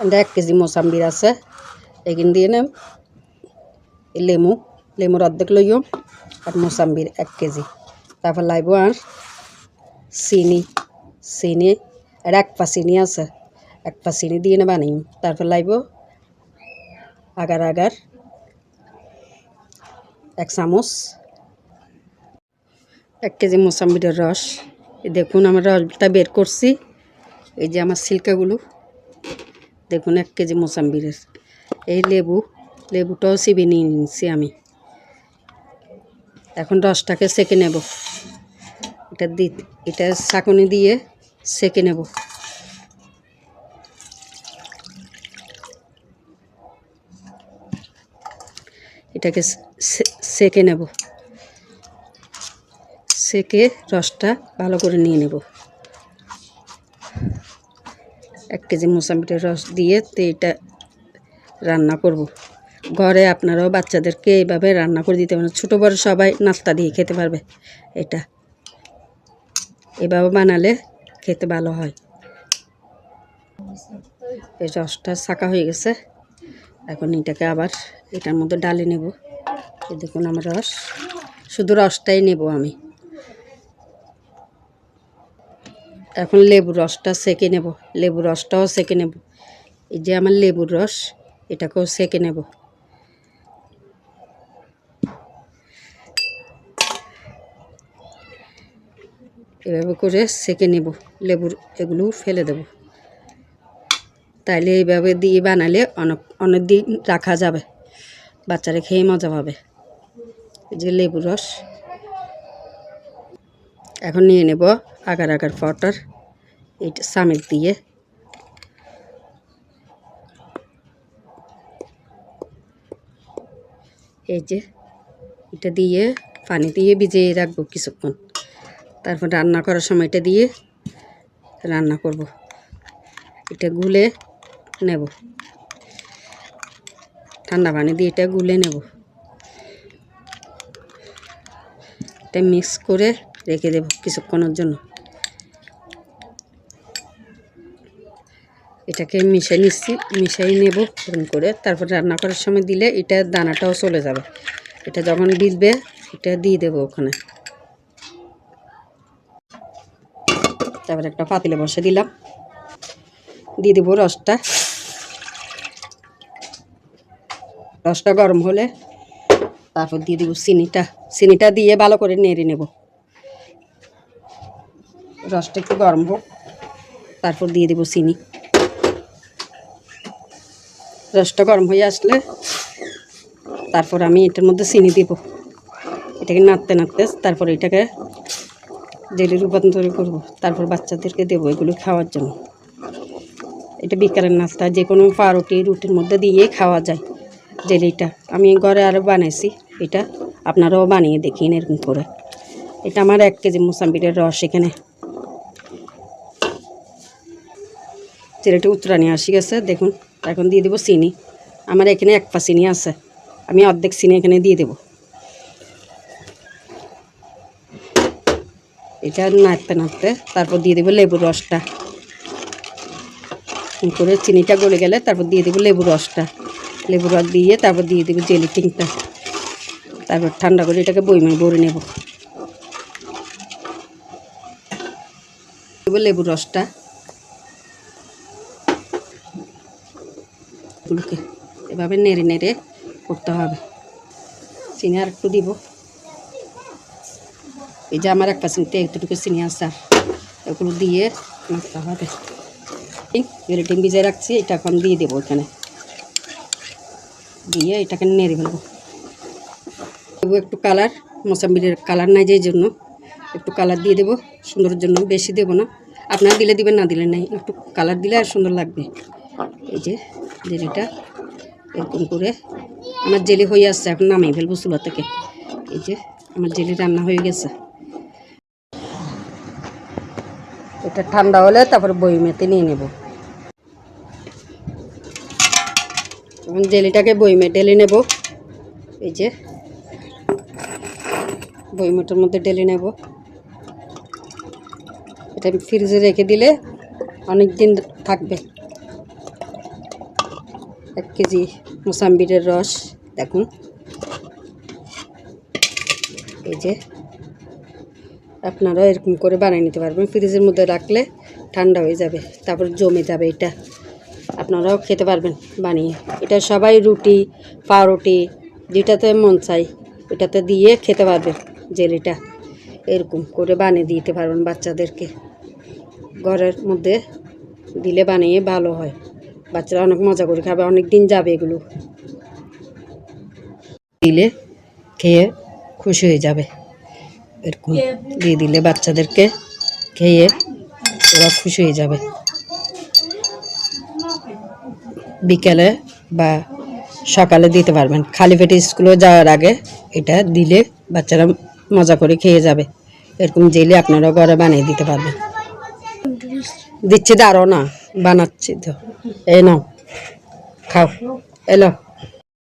এটা এক কেজি মোসাম্বির আছে। এখান দিয়ে নেম। লেমু, লেমুর অর্ধেক লইও আর মোসাম্বির এক কেজি। তারপর লাইব আর চিনি চিনি আর এক পা চিনি আছে। এক পা চিনি দিয়ে না বানাই তারপর লাইব আগার আগার এক চামচ। এক কেজি মোসাম্বির রস। দেখুন, আমার রসটা বের করছি। এই যে আমার সিল্কাগুলো। দেখুন, এক কেজি মোসাম্বিরের এই লেবু, লেবুটাও চিবি নিয়ে আমি। এখন রসটাকে সেকে নেব। এটা দি, এটা ছাঁকুনি দিয়ে সেকে নেব। এটাকে সেকে নেব। সেকে রসটা ভালো করে নিয়ে নেব। এক কেজি মোসাম্বিটের রস দিয়ে তো এটা রান্না করব। ঘরে আপনারাও বাচ্চাদেরকে এইভাবে রান্না করে দিতে পারেন। ছোটো বড় সবাই নাস্তা দিয়ে খেতে পারবে এটা। এভাবে বানালে খেতে ভালো হয়। এই রসটা শাঁকা হয়ে গেছে। এখন এটাকে আবার এটার মধ্যে ডালে নেব। দেখুন আমার রস। শুধু রসটাই নেব আমি। এখন লেবুর রসটা সেকে নেব। লেবুর রসটাও সেকে নেব। এই যে আমার লেবুর রস, এটাকেও সেকে নেব। এভাবে করে সেকে নেব। লেবুর এগুলো ফেলে দেব। তাইলে এইভাবে দিয়ে বানালে অনেক অনেক দিন রাখা যাবে। বাচ্চারা খেয়ে মজা পাবে। এই যে লেবুর রস। এখন নিয়ে নেব আগার আগার পাউডার এইটা সামিল দিয়ে এই যে এটা দিয়ে পানি দিয়ে ভিজিয়ে রাখব কিছুক্ষণ তারপর রান্না করার সময় এটা দিয়ে রান্না করব এটা গুলে নেব ঠান্ডা পানি দিয়ে এটা গুলে নেব এটা মিক্স করে রেখে দেব কিছুক্ষণের জন্য এটাকে মিশিয়ে নিচ্ছি, মিশিয়ে নেব এরকম করে। তারপর রান্না করার সময় দিলে এটা দানাটাও চলে যাবে। এটা যখন ভিজবে এটা দিয়ে দেবো ওখানে। তারপর একটা পাতিলে বসে দিলাম। দিয়ে দেবো রসটা। রসটা গরম হলে তারপর দিয়ে দেবো চিনিটা। চিনিটা দিয়ে ভালো করে নেড়ে নেব। রসটা একটু গরম হোক, তারপর দিয়ে দেবো চিনি। রসটা গরম হয়ে আসলে তারপর আমি এটার মধ্যে চিনি দিব। এটাকে নাড়তে নাড়তে তারপর এটাকে জেলি রূপান্তর করব। তারপর বাচ্চাদেরকে দেবো এগুলো খাওয়ার জন্য। এটা বিকালের নাস্তা যে কোনো পাউরুটি, রুটির মধ্যে দিয়ে খাওয়া যায় জেলিটা আমি ঘরে আরও বানাইছি, এটা আপনারাও বানিয়ে দেখিন এরকম করে। এটা আমার এক কেজি মোসাম্বিরের রস এখানে। জেলিটা উত্তরানি আসি গেছে, দেখুন। এখন দিয়ে দেবো চিনি। আমার এখানে এক পা চিনি আছে। আমি অর্ধেক চিনি এখানে দিয়ে দেবো। এটা নাড়তে নাড়তে তারপর দিয়ে দেবো লেবুর রসটা। করে চিনিটা গলে গেলে তারপর দিয়ে দেবো লেবুর রসটা। লেবুর রস দিয়ে তারপর দিয়ে দেবো জেলিটিংটা তারপর ঠান্ডা করে এটাকে বইমাই ভরে নেব। লেবুর রসটা। এগুলোকে এভাবে নেড়ে নেড়ে করতে হবে। চিনি আর একটু দিব। এই যে আমার এক পার্সেন্ট এতটুকু চিনি আছে। আর এগুলো দিয়ে নাড়তে হবে। ডিম ভিজে রাখছি, এটা এখন দিয়ে দেবো এখানে। দিয়ে এটাকে নেড়ে ফেলব। দেবো একটু কালার, মোসাম্বিরের কালার নাই যেই জন্য। একটু কালার দিয়ে দেবো সুন্দরের জন্য বেশি দেবো না। আপনারা দিলে দিবেন, না দিলে নাই। একটু কালার দিলে আর সুন্দর লাগবে। এই যে জেলিটা এরকম করে। আমার জেলি হয়ে আসছে, এখন নামিয়ে ফেলব চুলা থেকে। এই যে, আমার জেলি রান্না হয়ে গেছে। এটা ঠান্ডা হলে তারপর বইমেতে নিয়ে নেব। এখন জেলিটাকে বইমে ঢেলে নেব। এই যে বইমেটার মধ্যে ঢেলে নেব। এটা ফ্রিজে রেখে দিলে অনেক দিন থাকবে। এক কেজি মোসাম্বিরের রস, দেখুন। এই যে আপনারা এরকম করে বানিয়ে নিতে পারবেন। ফ্রিজের মধ্যে রাখলে ঠান্ডা হয়ে যাবে, তারপর জমে যাবে এটা। আপনারাও খেতে পারবেন বানিয়ে। এটা সবাই রুটি, পাউরুটি, যেটাতে মন চাই এটাতে দিয়ে খেতে পারবেন জেলিটা। এরকম করে বানিয়ে দিতে পারবেন বাচ্চাদেরকে। ঘরের মধ্যে দিলে বানিয়ে ভালো হয়। বাচ্চারা অনেক মজা করে খাবে, অনেক দিন যাবে এগুলো। দিলে খেয়ে খুশি হয়ে যাবে। এরকম দিয়ে দিলে বাচ্চাদেরকে খেয়ে ওরা খুশি হয়ে যাবে। বিকেলে বা সকালে দিতে পারবেন। খালি পেটে স্কুলে যাওয়ার আগে এটা দিলে বাচ্চারা মজা করে খেয়ে যাবে। এরকম জেলে আপনারা ঘরে বানিয়ে দিতে পারবেন। দিচ্ছি দাঁড়ো না। বানাচ্ছি তো এই নাও খাও। এলো